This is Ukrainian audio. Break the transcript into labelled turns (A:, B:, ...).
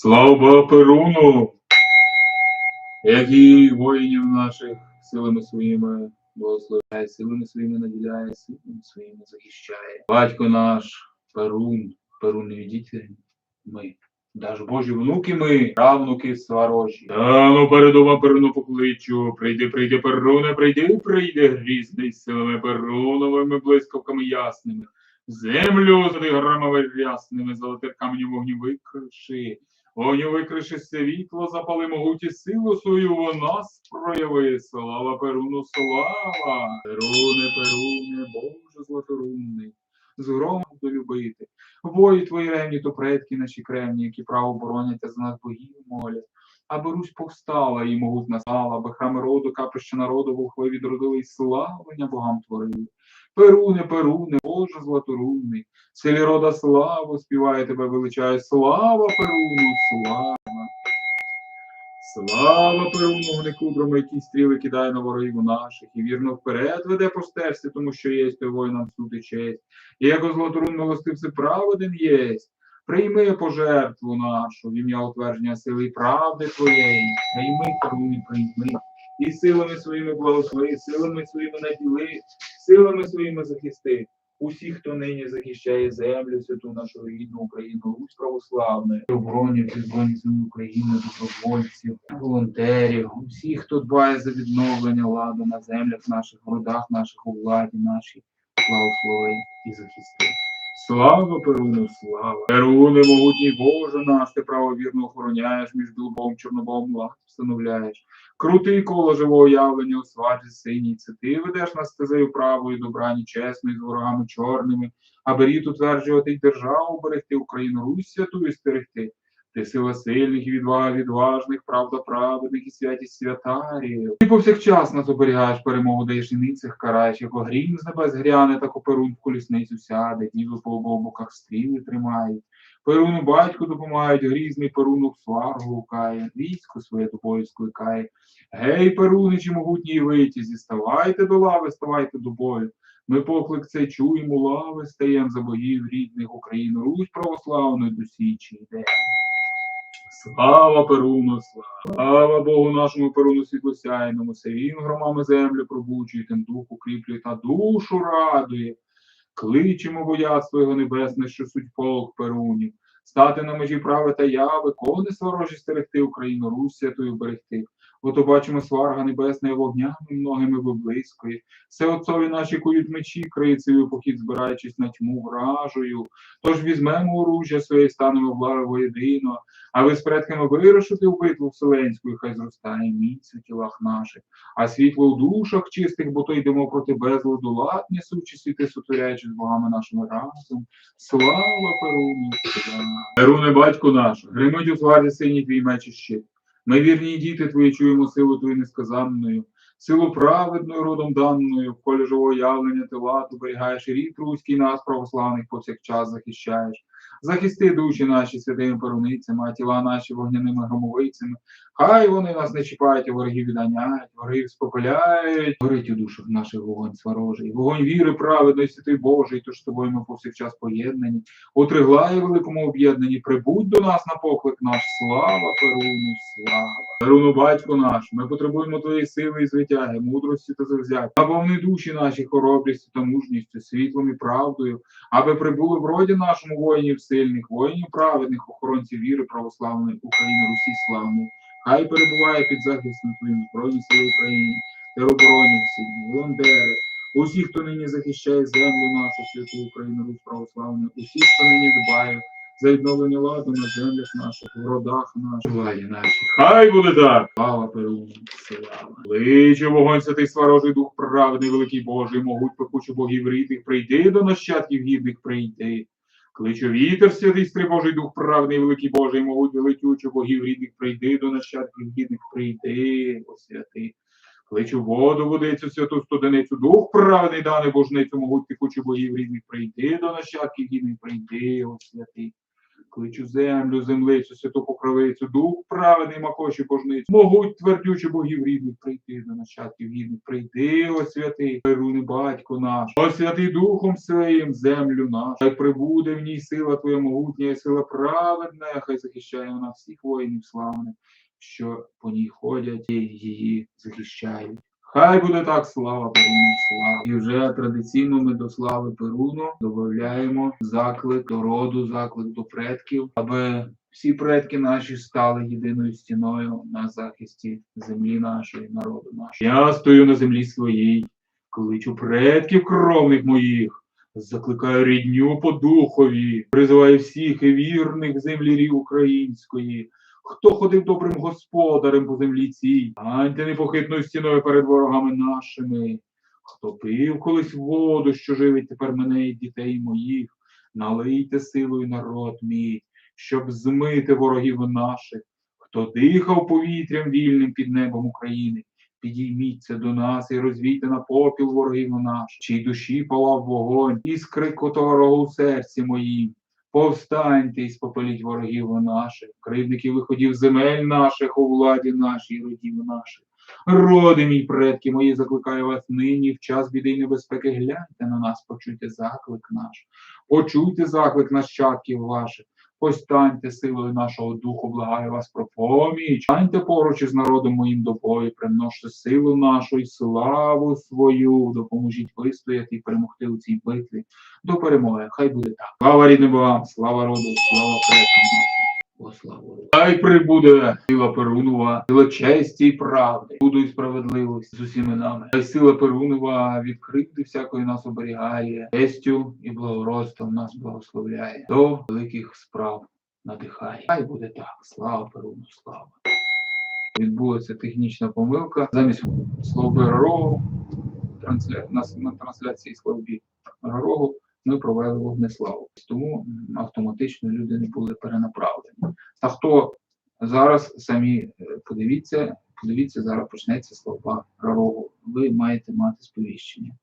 A: Слава Перуну, як і воїнів наших силами своїми благословляє, силами своїми наділяє, силами своїми захищає. Батько наш, Перун, Перунові діти, ми. Даж Божі внуки ми, правнуки сварожі. Та ну передома Перуну покличу, прийди, прийди, Перуне, прийди, прийди, грізний силами Перуновими блискавками ясними. Землю з грамами рясними, золотих каменів вогню викриши. Вогню викриши світло, запали могуті силу свою нас прояви. Слава Перуну, слава! Перуне, Перуне, Боже златорунний, з громом буду любити. Вої твої ревні, то предки наші кремні, які право боронять, а за нас богів молять. Аби Русь повстала і могутна стала, аби храми роду, капище народу, вухви відродили і славлення богам творили. Перуне, Перуне, Боже златорунний, селі рода славу співає тебе величає. Слава Перуну, слава! Слава Перуну, гникудрами, які стріли кидає на ворогів наших, і вірно вперед веде по стежці, тому що єсть той воїнам суд і честь. І як златорун милостився праведен єсть. Прийми пожертву нашу в ім'я утвердження сили і правди твоєї. Прийми, Перуни, прийми. І силами своїми благослови, силами своїми наділи, силами своїми захисти. Усіх, хто нині захищає землю, святу нашу рідну Україну, Русь православну, оборонівців збройні сили України, добровольців, волонтерів, усіх, хто дбає за відновлення ладу на землях наших, городах, родах наших, у владі нашій, благослови і захисти. Слава Перуну, слава! Перуне, могутній Боже наш, ти правовірно охороняєш, між білбом, чорнобом лад встановляєш. Крутий коло живого явлення у сваті синій, це ти ведеш нас стезею правою, добрані, чесною, з ворогами чорними, аби рід утверджувати державу берегти, Україну, Русь святу і стерегти. Ти сила сильних і відважних, правда праведних і святість святарів. Ти повсякчас нас оберігаєш перемогу, даєш і ницих караєш, як грім з небес гряне, так оперун в колісницю сяде, діви по обох боках стріли тримають. Перуну батьку допомагають, грізний перуну в сваргу гукає, військо своє до бою скликає. Гей, перуничі могутній витязі, ставайте до лави, ставайте до бою. Ми поклик цей чуємо, лави стаєм за богів рідних Україну, Русь православної до січі йде. Слава Перуну, слава! Богу нашому Перуну світлосяйному, се він громами землю пробуджує, тим дух укріплює та душу радує. Кличемо бояцтво його небесне, що суть полк Перунів. Стати на межі права та яви, коли сворожі стерегти Україну, Русь святою берегти. Ото бачимо сварга небесної вогнями многими виблискує. Все отцові наші кують мечі, крицею похід збираючись на тьму вражою. Тож візьмемо оружжя своє і станемо в воєдино, а ви з предками вирушити в битву вселенську, і хай зростає міць у тілах наших, а світло у душах чистих, бо то йдемо проти безладу, лад несучи світи, сотворяючи з богами нашими разом. Слава Перуну! Перуне, батько наш, гримить у сварі синій твій меч і щит. Ми вірні діти твої чуємо силу твою несказанною, силу праведною родом даною, в колі живого явлення ти лад оберігаєш рід руський нас, православних, повсякчас захищаєш. Захисти душі наші святими перуницями, а тіла наші вогняними громовицями. Хай вони нас не чіпають, а ворогів відганяють, ворогів спопиляють. Горить у душах наших вогонь сварожий, вогонь віри праведної, святий Божий, тож з тобою ми повсякчас поєднані. У великому об'єднанні прибудь до нас на поклик наш. Слава Перуну, слава! Перуну, батько наш, ми потребуємо твоєї сили і звитяги, мудрості та завзяття. Наповни душі наші хоробрістю та мужністю, світлом і правдою, аби прибули в роді нашому воїнів сильних, воїнів праведних, охоронців віри православної України, Русі славної. Хай перебуває під захистом твоїм Збройні сили України, тероборонівці, волонтери, усі, хто нині захищає землю нашу, святу Україну, Русь православну, усі, хто нині дбає за відновлення ладу на землях наших, в родах наших, владі нашій. Хай буде так! Слава Перуну, слава! Кличе вогонь святий сварожий дух праведний, великий Божий, могуть пекучу богів рідних, прийди до нащадків гідних, прийди. Кличу вітер святий стрибожий дух правний, великий Божий, могутній летючу богів рідних, прийди до нащадків гідних, прийди, о святий. Кличу воду, водицю, святу студеницю, дух правний, дане божницю, могуть текучу богів рідних, прийди до нащадків гідних, прийди, о святий. Кличу землю, землицю, святу покровицю, дух праведний макоші божницю. Могуть твердючі богів рідних прийти до нащадків гідних. Прийди, о святий, Перуни, батько наш, о святий духом своїм землю нашу. Хай прибуде в ній сила твоя могутня, і сила праведна, хай захищає вона всіх воїнів славних, що по ній ходять і її захищають. Хай буде так, слава Перуну, слава. І вже традиційно ми до слави Перуну додаємо заклик до роду, заклик до предків, аби всі предки наші стали єдиною стіною на захисті землі нашої, народу нашого. Я стою на землі своїй, кличу предків кровних моїх, закликаю рідню по духові, призиваю всіх вірних землі української. Хто ходив добрим господарем по землі цій, ганьте непохитною стіною перед ворогами нашими. Хто пив колись воду, що живить тепер мене і дітей моїх, налийте силою народ мій, щоб змити ворогів наших. Хто дихав повітрям вільним під небом України, підійміться до нас і розвійте на попіл ворогів наших, чий душі палав вогонь, іскри которого у серці моїм. Повстаньте і спопеліть ворогів наших, кривдників виходів земель наших у владі нашій, родів наших. Роди мій предки мої, закликаю вас нині в час біди й небезпеки. Гляньте на нас, почуйте заклик наш, почуйте заклик нащадків ваших. Постаньте силою нашого духу, благаю вас про поміч. Станьте поруч із народом моїм до бою, примножте силу нашу і славу свою. Допоможіть вистояти і перемогти у цій битві до перемоги. Хай буде так. Слава рідним богам, слава роду, слава предкам Хай прибуде сила Перунова, сила честі і правди, буду і справедливості з усіми нами. Хай сила Перунова відкрити всякої нас оберігає, честю і благородством нас благословляє, до великих справ надихає. Хай буде так. Слава Перуну, слава. Відбулася технічна помилка. Замість слова Рогу на, на трансляції слові Рогу ми провели вогнеславу. Тому автоматично люди не були перенаправлені. А хто зараз самі е, подивіться, подивіться, зараз почнеться слова Рогу. Ви маєте мати сповіщення.